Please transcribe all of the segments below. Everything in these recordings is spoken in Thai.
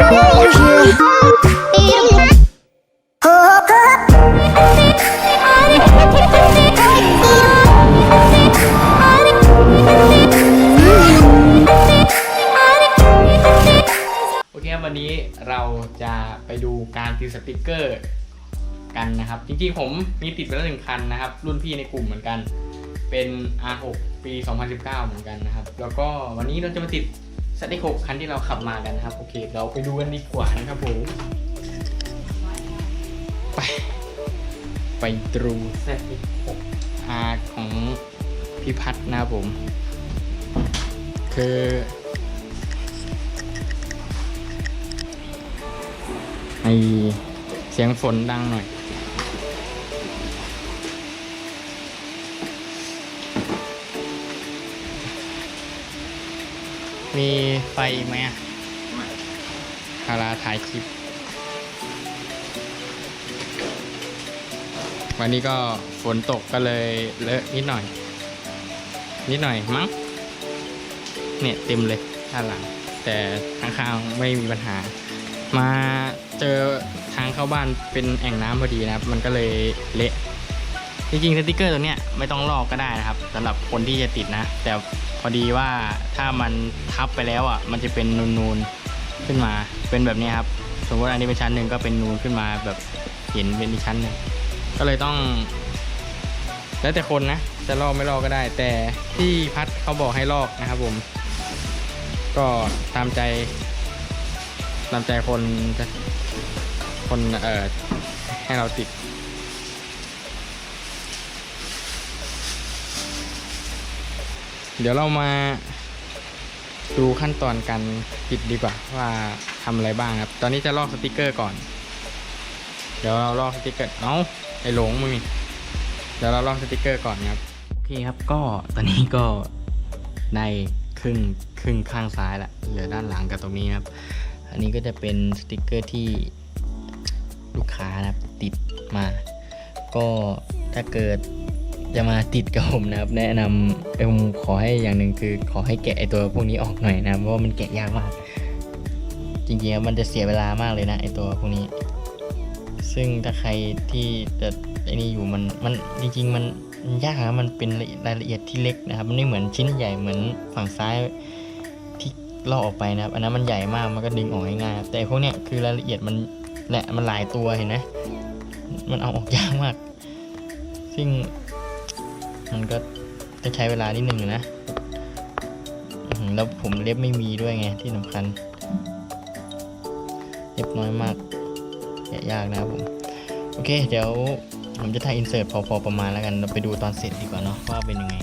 โอเคครับวันนี้เราจะไปดูการติดสติกเกอร์กันนะครับ จริงๆผมมีติดไปแล้วหนึ่งคันนะครับ รุ่นพี่ในกลุ่มเหมือนกัน เป็น R6 ปี 2019 เหมือนกันนะครับ แล้วก็วันนี้เราจะมาติด สติก6คันที่เราขับมากันนะครับ โอเค เราไปดูกันดีกว่านะครับผม ไป ไปดูสติก6 R ของพี่พัฒน์นะครับผม คือไอเสียงฝนดังหน่อย มีไฟอีกไหมอะคาราถ่ายคลิป วันนี้ก็ฝนตกก็เลยเลอะนิดหน่อย นิดหน่อยมั้ง เนี่ยเต็มเลยด้านหลัง แต่ข้างๆไม่มีปัญหา มาเจอทางเข้าบ้านเป็นแอ่งน้ำพอดีนะครับ มันก็เลยเละจริงๆสติกเกอร์ตัวเนี้ยไม่ต้องลอกก็ได้นะครับสำหรับคนที่จะติดนะ แต่ พอดีว่าถ้ามันทับไปแล้วอะมันจะเป็นนูนๆขึ้นมาเป็นแบบนี้ครับ สมมติอันนี้เป็นชั้นหนึ่งก็เป็นนูนขึ้นมาแบบเห็นเป็นอีกชั้นหนึ่งก็เลยต้อง แล้วแต่คนนะจะลอกไม่ลอกก็ได้ แต่ที่พัดเขาบอกให้ลอกนะครับผม ก็ตามใจตามใจคนคนเอ่อให้เราติด เดี๋ยวเรามาดูขั้นตอนการติดดีกว่าว่าทำอะไรบ้างครับ ตอนนี้จะลอกสติกเกอร์ก่อน เดี๋ยวเราลอกสติกเกอร์เอ้าไอหลงม่มีเดี๋ยวเราลอกสติกเกอร์ก่อนครับโอเคครับก็ตอนนี้ก็ได้ครึ่งครึ่งข้างซ้ายละเหลือด้านหลังกับตรงนี้ครับ อันนี้ก็จะเป็นสติกเกอร์ที่ลูกค้านะครับติดมา ก็ถ้าเกิด จะมาติดกับผมนะครับ แนะนำเออผมขอให้อย่างหนึ่งคือขอให้แกะไอตัวพวกนี้ออกหน่อยนะเพราะว่ามันแกะยากมาก จริงๆมันจะเสียเวลามากเลยนะไอตัวพวกนี้ ซึ่งถ้าใครที่จะไอ้นี่อยู่มันมันจริงๆมันยากนะมันเป็นรายละเอียดที่เล็กนะครับ มันไม่เหมือนชิ้นใหญ่เหมือนฝั่งซ้ายที่ลอกออกไปนะครับ อันนั้นมันใหญ่มากมันก็ดึงออกง่ายครับแต่พวกเนี้ยคือรายละเอียดมันแหละมันหลายตัวเห็นไหมมันเอาออกยากมาก ซึ่ง มันก็จะใช้เวลานิดหนึ่งนะแล้วผมเล็บไม่มีด้วยไงที่สำคัญ เล็บน้อยมากแกะยากนะครับผม โอเค เดี๋ยวผมจะถ่ายอินเสิร์ตพอๆประมาณแล้วกัน เราไปดูตอนเสร็จดีกว่าเนาะว่าเป็นยังไง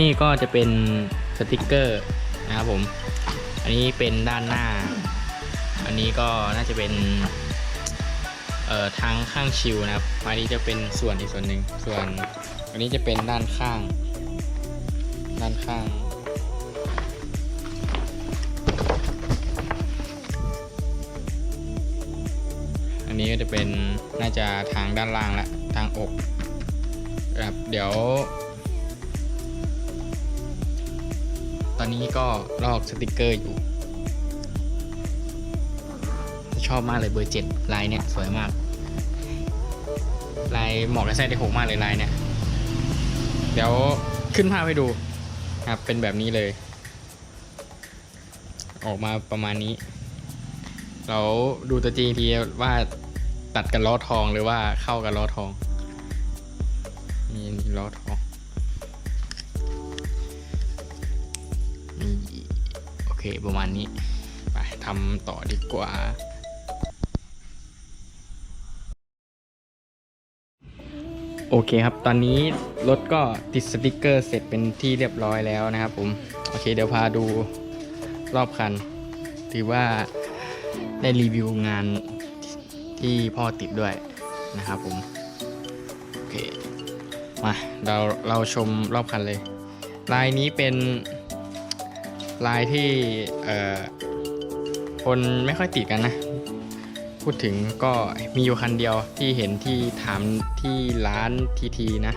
นี่ก็จะเป็นสติกเกอร์นะครับผม อันนี้เป็นด้านหน้า อันนี้ก็น่าจะเป็นเอ่อทางข้างชิวนะครับอันนี้จะเป็นส่วนอีกส่วนหนึ่งส่วน อันนี้จะเป็นด้านข้าง ด้านข้าง อันนี้ก็จะเป็นน่าจะทางด้านล่างละทางอกนะครับเดี๋ยว ตอนนี้ก็ลอกสติกเกอร์อยู่ ชอบมากเลยเบอร์เจ็ดลายเนี่ยสวยมาก ลายเหมาะกับไส้ได้หกมากเลยลายเนี่ย เดี๋ยวขึ้นภาพให้ดูครับเป็นแบบนี้เลย ออกมาประมาณนี้ เราดูตัวจริงทีว่าตัดกับล้อทองหรือว่าเข้ากับล้อทองนี่ล้อทอง เคประมาณนี้ ไปทำต่อดีกว่าโอเคครับ ตอนนี้รถก็ติดสติกเกอร์เสร็จเป็นที่เรียบร้อยแล้วนะครับผม โอเคเดี๋ยวพาดูรอบคัน ถือว่าได้รีวิวงานที่พ่อติดด้วยนะครับผม โอเค มาเราเราชมรอบคันเลย ลายนี้เป็น ลายที่คนไม่ค่อยติดกันนะ พูดถึงก็มีอยู่คันเดียวที่เห็นที่ถามที่ร้านทีทีนะ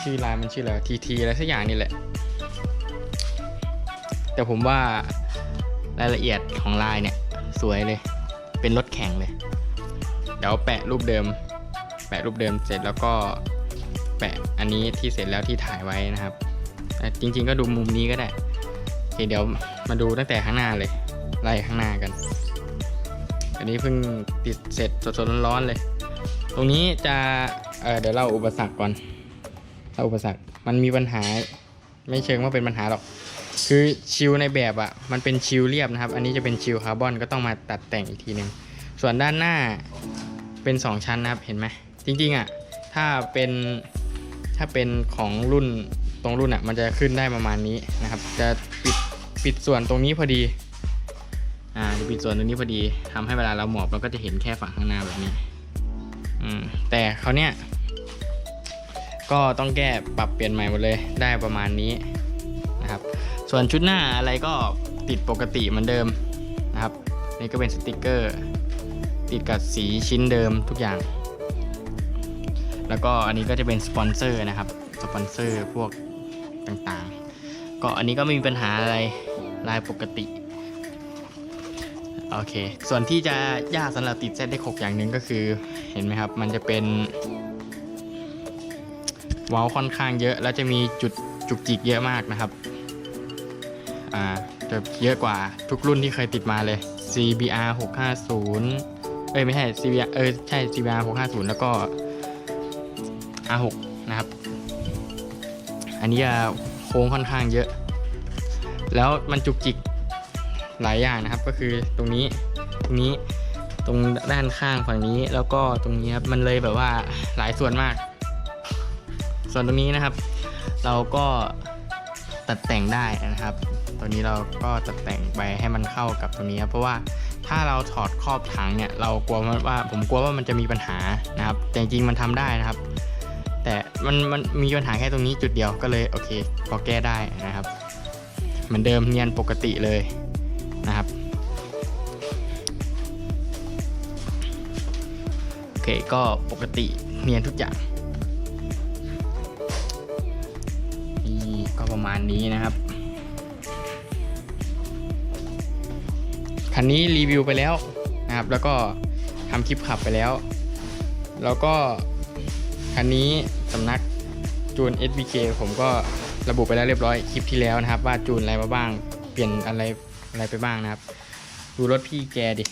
ชื่อร้านมันชื่ออะไรทีทีอะไรสักอย่างนี่แหละ แต่ผมว่ารายละเอียดของลายเนี่ย สวยเลย เป็นรถแข่งเลย เดี๋ยวแปะรูปเดิม แปะรูปเดิมเสร็จแล้วก็แปะอันนี้ที่เสร็จแล้วที่ถ่ายไว้นะครับแต่จริงๆก็ดูมุมนี้ก็ได้ เคเดี๋ยวมาดูตั้งแต่ข้างหน้าเลย ไล่ข้างหน้ากัน อันนี้เพิ่งติดเสร็จสดๆร้อนๆเลย ตรงนี้จะเเดี๋ยวเล่าอุปสรรคก่อนเล่าอุปสรรค มันมีปัญหา ไม่เชิงว่าเป็นปัญหาหรอก คือชิลในแบบอะ่ะ มันเป็นชิลเรียบนะครับ อันนี้จะเป็นชิลคาร์บอนก็ต้องมาตัดแต่งอีกทีหนึ่งส่วนด้านหน้าเป็น 2 ชั้นนะครับ เห็นไหม จริงๆอะ่ะ ถ้าเป็น ถ้าเป็นของรุ่นตรงรุ่นอะ่ะ มันจะขึ้นได้ประมาณนี้นะครับ จะ ปิดส่วนตรงนี้พอดี อ่าจะปิดส่วนตรงนี้พอดีทำให้เวลาเราหมอบเราก็จะเห็นแค่ฝั่งข้างหน้าแบบนี้ อืม แต่เขาเนี้ยก็ต้องแก้ปรับเปลี่ยนใหม่หมดเลย ได้ประมาณนี้นะครับ ส่วนชุดหน้าอะไรก็ติดปกติเหมือนเดิมนะครับ นี่ก็เป็นสติกเกอร์ ติดกับสีชิ้นเดิมทุกอย่าง แล้วก็อันนี้ก็จะเป็นสปอนเซอร์นะครับ สปอนเซอร์พวกต่างๆ ก็อันนี้ก็ไม่มีปัญหาอะไร ลายปกติ โอเค ส่วนที่จะยากสำหรับติด ZX6 อย่างหนึ่งก็คือ เห็นไหมครับ มันจะเป็นเว้าค่อนข้างเยอะ แล้วจะมีจุดจุกจิกเยอะมากนะครับ อ่าจะเยอะกว่าทุกรุ่นที่เคยติดมาเลย CBR 650 เอ้ยไม่ใช่ CBR เออใช่ CBR 650 แล้วก็ R6 นะครับ อันนี้จะโค้งค่อนข้างเยอะ แล้วมันจุกจิกหลายอย่างนะครับ ก็คือตรงนี้ตรงนี้ตรงด้านข้างฝั่งนี้แล้วก็ตรงนี้ครับมันเลยแบบว่าหลายส่วนมาก ส่วนตรงนี้นะครับ เราก็ตัดแต่งได้นะครับ ตัวนี้เราก็ตัดแต่งไปให้มันเข้ากับตรงนี้ครับเพราะว่าถ้าเราถอดครอบถังเนี่ย เรากลัวว่าผมกลัวว่ามันจะมีปัญหานะครับ แต่จริงๆมันทำได้นะครับ แต่มันมันมีปัญหาแค่ตรงนี้จุดเดียวก็เลยโอเคพอแก้ได้นะครับ เหมือนเดิมเนียนปกติเลยนะครับโอเคก็ปกติเนียนทุกอย่างนี่ก็ประมาณนี้นะครับคันนี้รีวิวไปแล้วนะครับ แล้วก็ทำคลิปขับไปแล้ว แล้วก็คันนี้สำนักจูน SBK ผมก็ ระบุไปแล้วเรียบร้อยคลิปที่แล้วนะครับ ว่าจูนอะไรมาบ้าง เปลี่ยนอะไรอะไรไปบ้างนะครับ ดูรถพี่แกดิ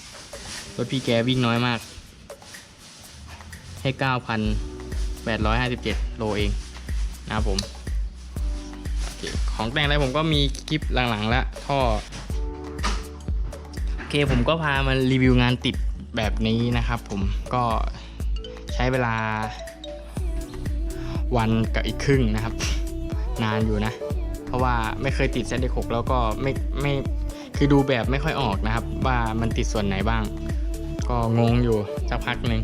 รถพี่แกวิ่งน้อยมาก ให้ 9,857 โลเองนะครับผมของแต่งอะไรผมก็มีคลิปหลังๆแล้วท่อโอเคผมก็พามารีวิวงานติดแบบนี้นะครับ ผมก็ใช้เวลาวันกับอีกครึ่งนะครับ นานอยู่นะ เพราะว่าไม่เคยติด ZX6 แล้วก็ไม่ไม่คือดูแบบไม่ค่อยออกนะครับ ว่ามันติดส่วนไหนบ้าง ก็งงอยู่สักพักหนึ่ง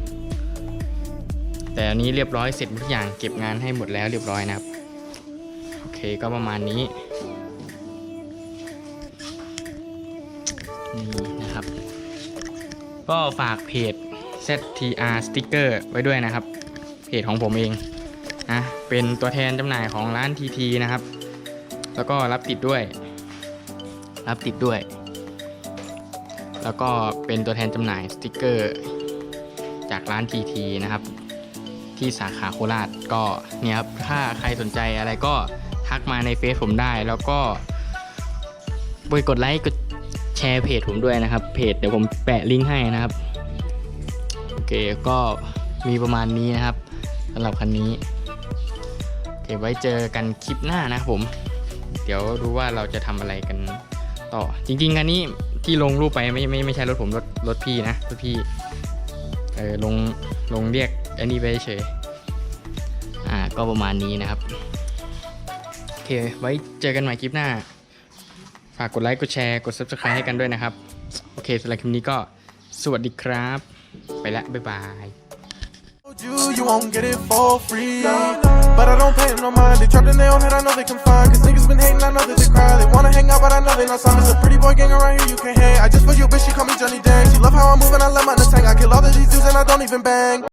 แต่อันนี้เรียบร้อยเสร็จทุกอย่างเก็บงานให้หมดแล้วเรียบร้อยนะครับ โอเคก็ประมาณนี้นี่นะครับ ก็ฝากเพจ ZTR Sticker ไว้ด้วยนะครับ เพจของผมเอง นะเป็นตัวแทนจำหน่ายของร้าน TT นะครับ แล้วก็รับติดด้วย รับติดด้วย แล้วก็เป็นตัวแทนจำหน่ายสติกเกอร์ จากร้าน TT นะครับ ที่สาขาโคราชก็เนี่ยครับถ้าใครสนใจอะไรก็ทักมาในเฟซผมได้แล้วก็ไปกดไลค์กดแชร์เพจผมด้วยนะครับ เพจเดี๋ยวผมแปะลิงก์ให้นะครับ โอเคก็มีประมาณนี้นะครับสำหรับคันนี้ โอเคไว้เจอกันคลิปหน้านะครับผม เดี๋ยวดูว่าเราจะทำอะไรกันต่อ จริงๆอันนี้ที่ลงรูปไปไม่ไม่ไม่ใช่รถผมรถรถพี่นะรถพี่เออลงลงเรียกอันนี้ไปเฉยอ่าก็ประมาณนี้นะครับโอเคไว้เจอกันใหม่คลิปหน้า ฝากกดไลค์กดแชร์กด subscribe ให้กันด้วยนะครับ โอเคสำหรับคลิปนี้ก็สวัสดีครับ ไปละบ๊ายบาย you, you won't get it for free. But I don't pay them no mind. They trapped in their own head, I know they confined. Cause niggas been hating, I know that they cry. They wanna hang out, but I know they not some. It's a pretty boy gang around here, you can hang. I just for you, bitch, she call me Johnny Dang. She love how I'm moving, I love my tang. I kill all of these dudes and I don't even bang.